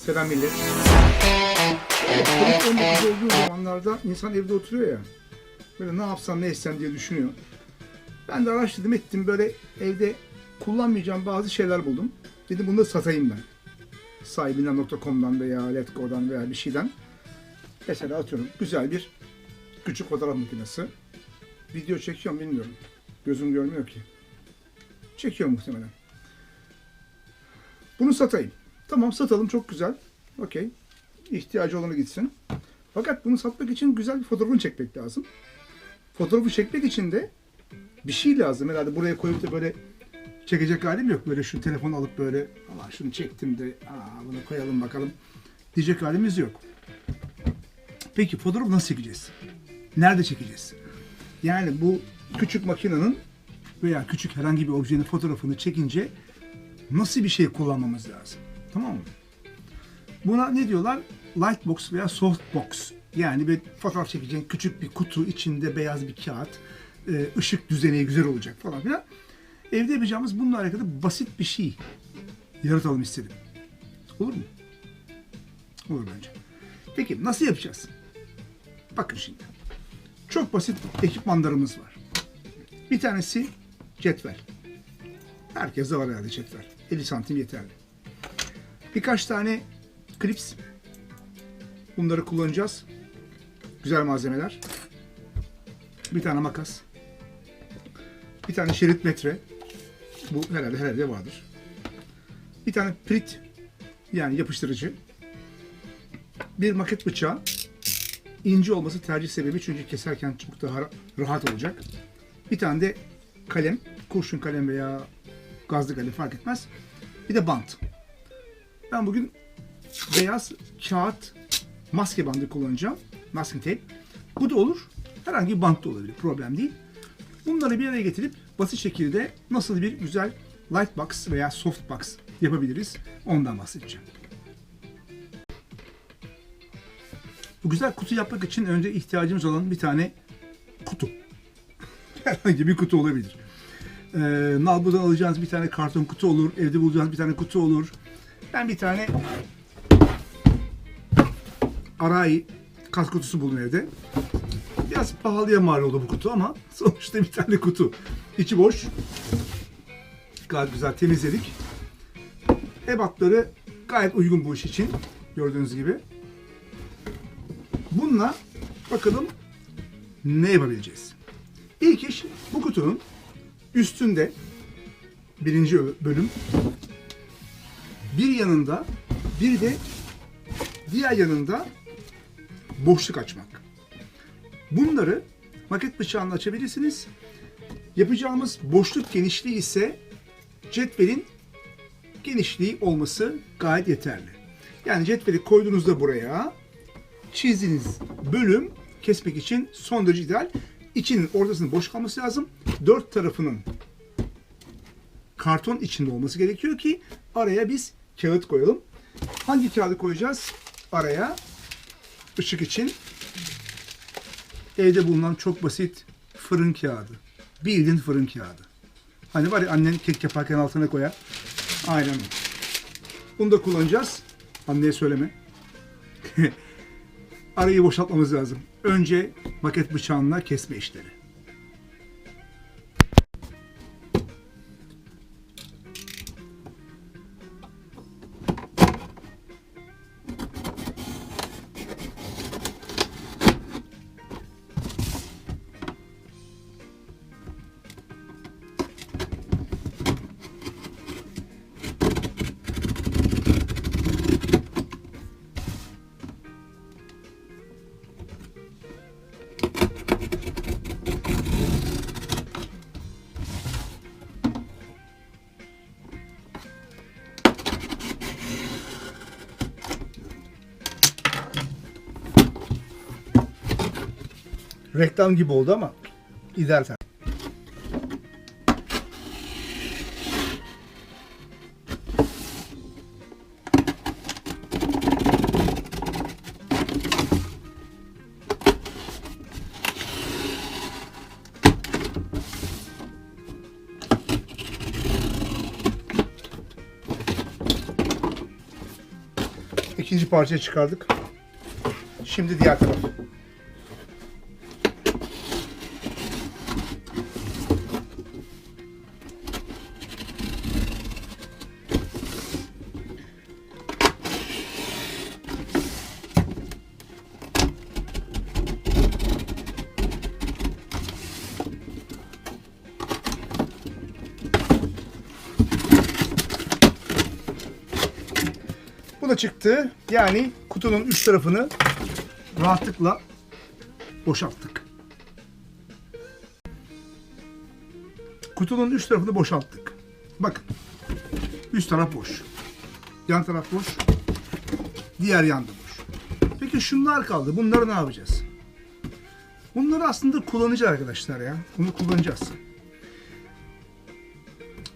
Selam millet. Covid-19 olduğu zamanlarda insan evde oturuyor ya. Böyle ne yapsam ne etsem diye düşünüyor. Ben de araştırdım ettim böyle evde kullanmayacağım bazı şeyler buldum. Dedim bunları satayım ben. Sahibinden.com'dan veya Letgo'dan veya bir şeyden. Mesela atıyorum güzel bir küçük fotoğraf makinesi. Video çekiyorum bilmiyorum. Gözüm görmüyor ki. Çekiyor muhtemelen. Bunu satayım. Tamam satalım çok güzel. Okey. İhtiyacı olanı gitsin. Fakat bunu satmak için güzel bir fotoğrafını çekmek lazım. Fotoğrafı çekmek için de bir şey lazım. Herhalde buraya koyup da böyle çekecek halim yok. Böyle şu telefonu alıp böyle Aa, şunu çektim de aa, bunu koyalım bakalım diyecek halimiz yok. Peki fotoğrafı nasıl çekeceğiz? Nerede çekeceğiz? Yani bu küçük makinenin veya küçük herhangi bir objenin fotoğrafını çekince nasıl bir şey kullanmamız lazım? Tamam mı? Buna ne diyorlar? Lightbox veya softbox. Yani bir fotoğraf çekeceğin küçük bir kutu içinde beyaz bir kağıt, e, ışık düzeni güzel olacak falan filan. Evde yapacağımız bununla alakalı basit bir şey yaratalım istedim. Olur mu? Olur bence. Peki nasıl yapacağız? Bakın şimdi. Çok basit ekipmanlarımız var. Bir tanesi cetvel. Herkeste var herhalde cetvel. 50 santim yeterli. Birkaç tane klips. Bunları kullanacağız. Güzel malzemeler. Bir tane makas. Bir tane şerit metre. Bu herhalde her evde vardır. Bir tane prit yani yapıştırıcı. Bir maket bıçağı. İnce olması tercih sebebi çünkü keserken çok daha ra- rahat olacak. Bir tane de kalem, kurşun kalem veya gazlı kalem fark etmez. Bir de bant. Ben bugün beyaz kağıt maske bandı kullanacağım. Masking tape. Bu da olur. Herhangi bir bant da olabilir. Problem değil. Bunları bir araya getirip basit şekilde nasıl bir güzel lightbox veya softbox yapabiliriz ondan bahsedeceğim. Bu güzel kutu yapmak için önce ihtiyacımız olan bir tane kutu. Herhangi bir kutu olabilir. Ee, Nalbur'dan alacağınız bir tane karton kutu olur. Evde bulacağınız bir tane kutu olur. Ben bir tane Arai kas kutusu buldum evde. Biraz pahalıya mal oldu bu kutu ama sonuçta bir tane kutu. İçi boş. Gayet güzel temizledik. Ebatları gayet uygun bu iş için. Gördüğünüz gibi. Bununla bakalım ne yapabileceğiz. İlk iş bu kutunun üstünde birinci bölüm bir yanında bir de diğer yanında boşluk açmak. Bunları maket bıçağıyla açabilirsiniz. Yapacağımız boşluk genişliği ise cetvelin genişliği olması gayet yeterli. Yani cetveli koyduğunuzda buraya çizdiğiniz bölüm kesmek için son derece ideal. İçinin ortasının boş kalması lazım. Dört tarafının karton içinde olması gerekiyor ki araya biz kağıt koyalım. Hangi kağıdı koyacağız? Araya ışık için evde bulunan çok basit fırın kağıdı. Bildiğin fırın kağıdı. Hani var ya annen kek yaparken altına koyar. Aynen. Bunu da kullanacağız. Anneye söyleme. Arayı boşaltmamız lazım. Önce maket bıçağınla kesme işleri. Reklam gibi oldu ama izlersen. İkinci parçayı çıkardık. Şimdi diğer taraf. Da çıktı. Yani kutunun üst tarafını rahatlıkla boşalttık. Kutunun üst tarafını boşalttık. Bakın. Üst taraf boş. Yan taraf boş. Diğer yanda boş. Peki şunlar kaldı. Bunları ne yapacağız? Bunları aslında kullanacağız arkadaşlar ya. Bunu kullanacağız.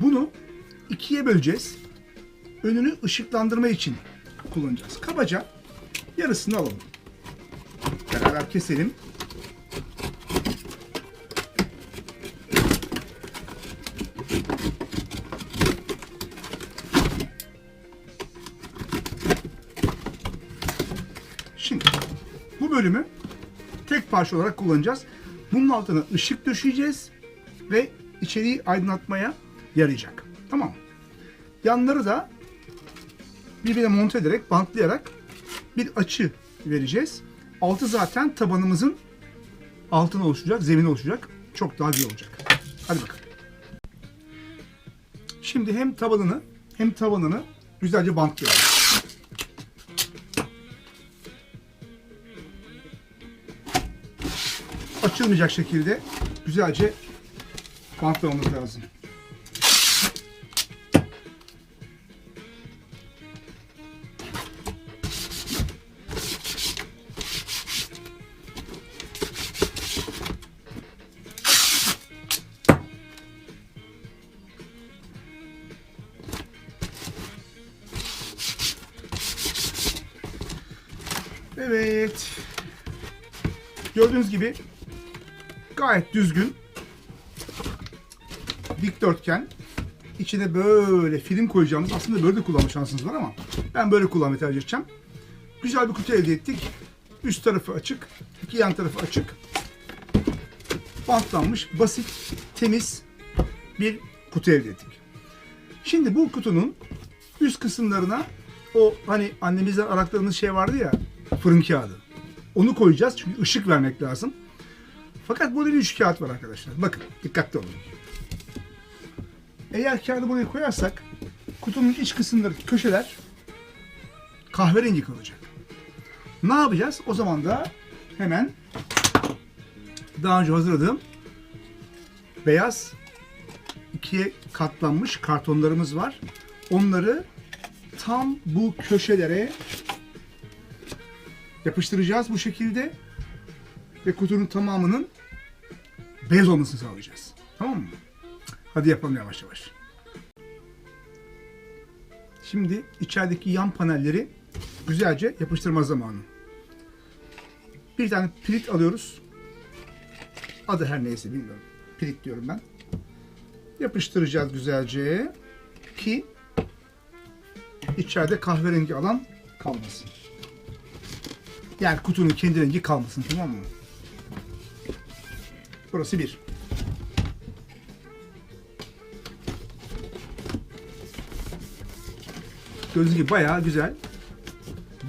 Bunu ikiye böleceğiz önünü ışıklandırma için kullanacağız. Kabaca yarısını alalım. Beraber keselim. Şimdi bu bölümü tek parça olarak kullanacağız. Bunun altına ışık döşeyeceğiz ve içeriği aydınlatmaya yarayacak. Tamam? Yanları da birbirine monte ederek, bantlayarak bir açı vereceğiz. Altı zaten tabanımızın altına oluşacak, zemin oluşacak. Çok daha güzel olacak. Hadi bakalım. Şimdi hem tabanını hem tavanını güzelce bantlayalım. Açılmayacak şekilde güzelce bantlamamız lazım. Gördüğünüz gibi gayet düzgün dikdörtgen içine böyle film koyacağımız aslında böyle de kullanma şansınız var ama ben böyle kullanmayı tercih edeceğim. Güzel bir kutu elde ettik. Üst tarafı açık, iki yan tarafı açık. Bantlanmış, basit, temiz bir kutu elde ettik. Şimdi bu kutunun üst kısımlarına o hani annemizden arakladığımız şey vardı ya fırın kağıdı. Onu koyacağız çünkü ışık vermek lazım. Fakat burada bir üç kağıt var arkadaşlar. Bakın dikkatli olun. Eğer kağıdı buraya koyarsak kutunun iç kısımlarındaki köşeler kahverengi kalacak. Ne yapacağız? O zaman da hemen daha önce hazırladığım beyaz ikiye katlanmış kartonlarımız var. Onları tam bu köşelere yapıştıracağız bu şekilde ve kutunun tamamının beyaz olmasını sağlayacağız. Tamam mı? Hadi yapalım yavaş yavaş. Şimdi içerideki yan panelleri güzelce yapıştırma zamanı. Bir tane pirit alıyoruz. Adı her neyse bilmiyorum. Pirit diyorum ben. Yapıştıracağız güzelce ki içeride kahverengi alan kalmasın. Yani kutunun kendi rengi kalmasın tamam mı? Burası bir. Gördüğünüz gibi bayağı güzel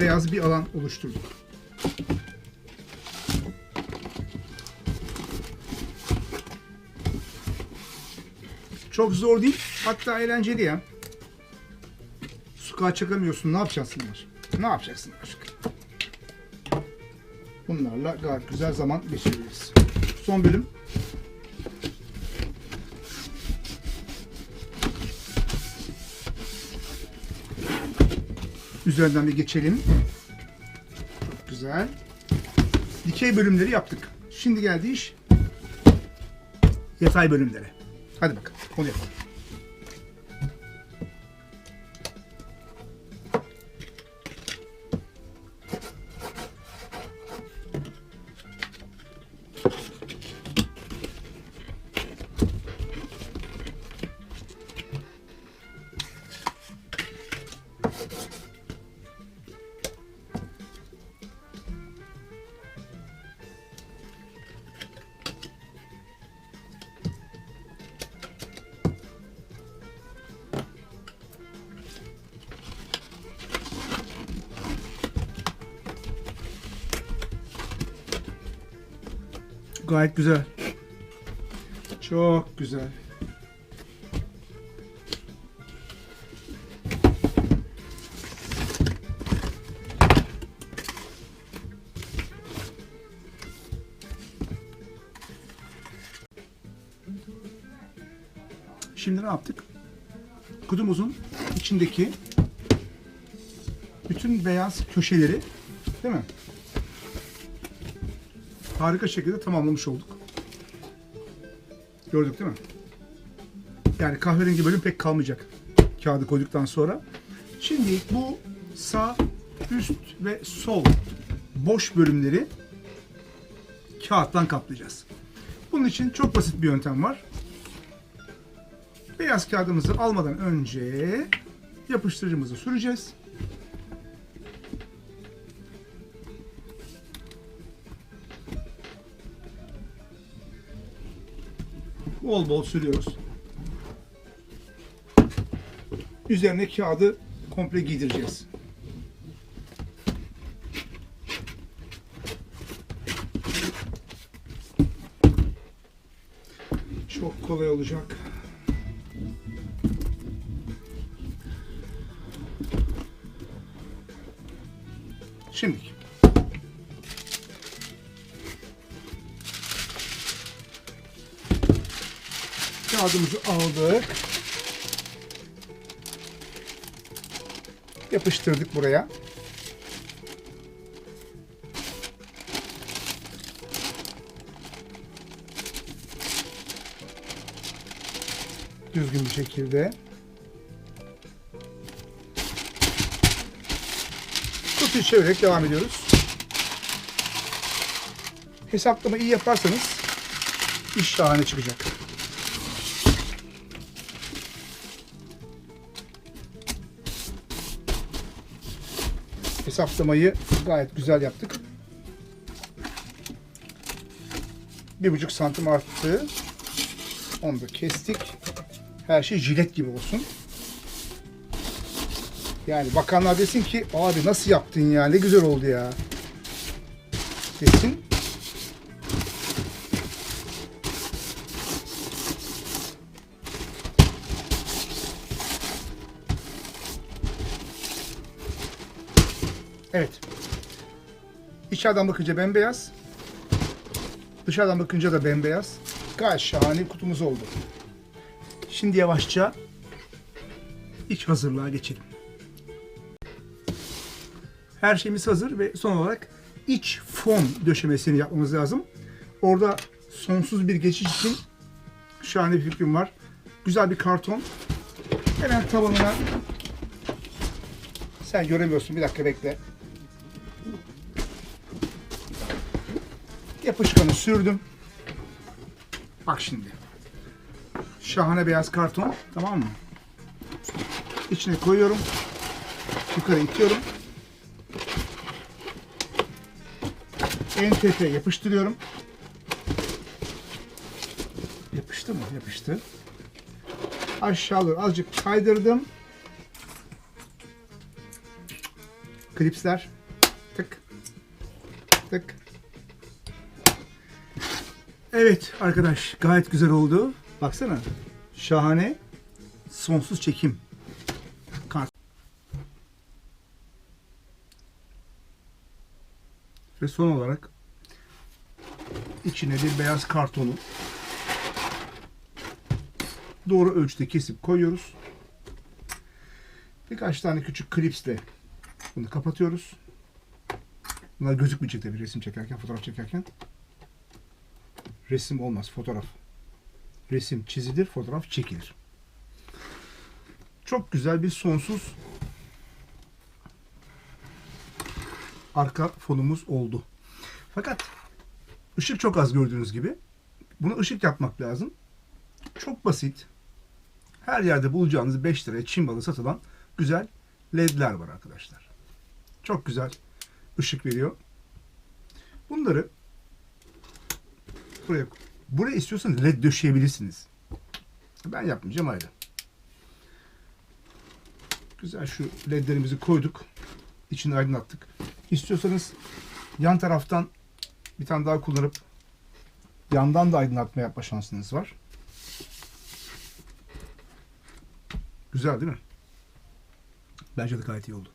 beyaz bir alan oluşturduk. Çok zor değil. Hatta eğlenceli ya. Sokağa çıkamıyorsun. Ne yapacaksın? Ne yapacaksın aşkım? Bunlarla gayet güzel zaman geçiririz. Son bölüm. Üzerinden bir geçelim. Güzel. Dikey bölümleri yaptık. Şimdi geldi iş yatay bölümlere. Hadi bakalım. Onu yapalım. Gayet güzel. Çok güzel. Şimdi ne yaptık? Kutumuzun içindeki bütün beyaz köşeleri değil mi? Harika şekilde tamamlamış olduk. Gördük değil mi? Yani kahverengi bölüm pek kalmayacak kağıdı koyduktan sonra. Şimdi bu sağ, üst ve sol boş bölümleri kağıttan kaplayacağız. Bunun için çok basit bir yöntem var. Beyaz kağıdımızı almadan önce yapıştırıcımızı süreceğiz. Bol bol sürüyoruz. Üzerine kağıdı komple giydireceğiz. Çok kolay olacak. Kağıdımızı aldık. Yapıştırdık buraya. Düzgün bir şekilde. Kutuyu çevirerek devam ediyoruz. Hesaplama iyi yaparsanız iş şahane çıkacak. Hesaplamayı gayet güzel yaptık. Bir buçuk santim arttı. Onu da kestik. Her şey jilet gibi olsun. Yani bakanlar desin ki abi nasıl yaptın ya ne güzel oldu ya. Desin. Evet. İçeriden bakınca bembeyaz. Dışarıdan bakınca da bembeyaz. Gayet şahane kutumuz oldu. Şimdi yavaşça iç hazırlığa geçelim. Her şeyimiz hazır ve son olarak iç fon döşemesini yapmamız lazım. Orada sonsuz bir geçiş için şahane bir fikrim var. Güzel bir karton. Hemen tabanına sen göremiyorsun bir dakika bekle. Yapışkanı sürdüm. Bak şimdi. Şahane beyaz karton. Tamam mı? İçine koyuyorum. Yukarı itiyorum. En tepeye yapıştırıyorum. Yapıştı mı? Yapıştı. Aşağı doğru azıcık kaydırdım. Klipsler. Tık. Tık. Evet arkadaş gayet güzel oldu. Baksana. Şahane. Sonsuz çekim. Kart. Ve son olarak içine bir beyaz kartonu doğru ölçüde kesip koyuyoruz. Birkaç tane küçük klipsle bunu kapatıyoruz. Bunlar gözükmeyecek tabii resim çekerken, fotoğraf çekerken. Resim olmaz, fotoğraf. Resim çizilir, fotoğraf çekilir. Çok güzel bir sonsuz arka fonumuz oldu. Fakat ışık çok az gördüğünüz gibi. Buna ışık yapmak lazım. Çok basit. Her yerde bulacağınız 5 liraya Çin balı satılan güzel ledler var arkadaşlar. Çok güzel ışık veriyor. Bunları buraya buraya istiyorsanız led döşeyebilirsiniz. Ben yapmayacağım ayrı. Güzel şu ledlerimizi koyduk. İçini aydınlattık. İstiyorsanız yan taraftan bir tane daha kullanıp Yandan da aydınlatma yapma şansınız var. Güzel değil mi? Bence de gayet iyi oldu.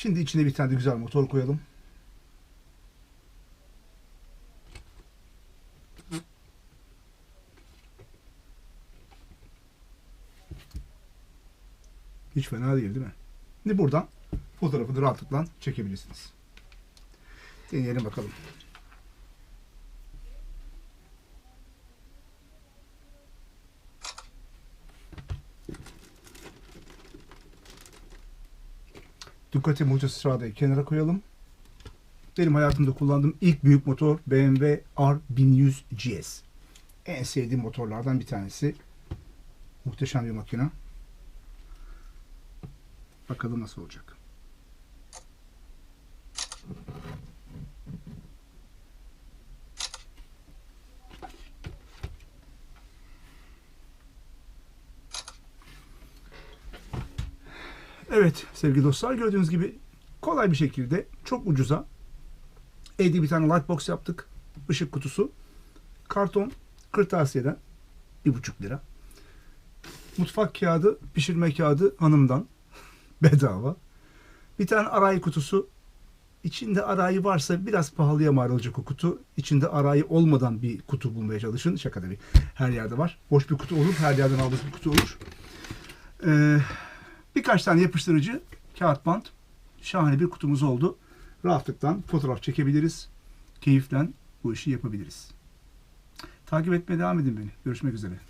Şimdi içine bir tane de güzel motor koyalım. Hiç fena değil değil mi? Şimdi buradan fotoğrafını rahatlıkla çekebilirsiniz. Deneyelim bakalım. Ducati Multistrada'yı kenara koyalım. Benim hayatımda kullandığım ilk büyük motor BMW R1100 GS. En sevdiğim motorlardan bir tanesi. Muhteşem bir makine. Bakalım nasıl olacak. Evet sevgili dostlar gördüğünüz gibi kolay bir şekilde çok ucuza evde bir tane lightbox yaptık. Işık kutusu. Karton kırtasiyeden bir buçuk lira. Mutfak kağıdı, pişirme kağıdı hanımdan bedava. Bir tane arayi kutusu. İçinde arayi varsa biraz pahalıya mal olacak o kutu. İçinde arayi olmadan bir kutu bulmaya çalışın. Şaka tabii. Her yerde var. Boş bir kutu olur. Her yerden aldığınız bir kutu olur. Ee, birkaç tane yapıştırıcı, kağıt bant. Şahane bir kutumuz oldu. Rahatlıkla fotoğraf çekebiliriz. Keyifle bu işi yapabiliriz. Takip etmeye devam edin beni. Görüşmek üzere.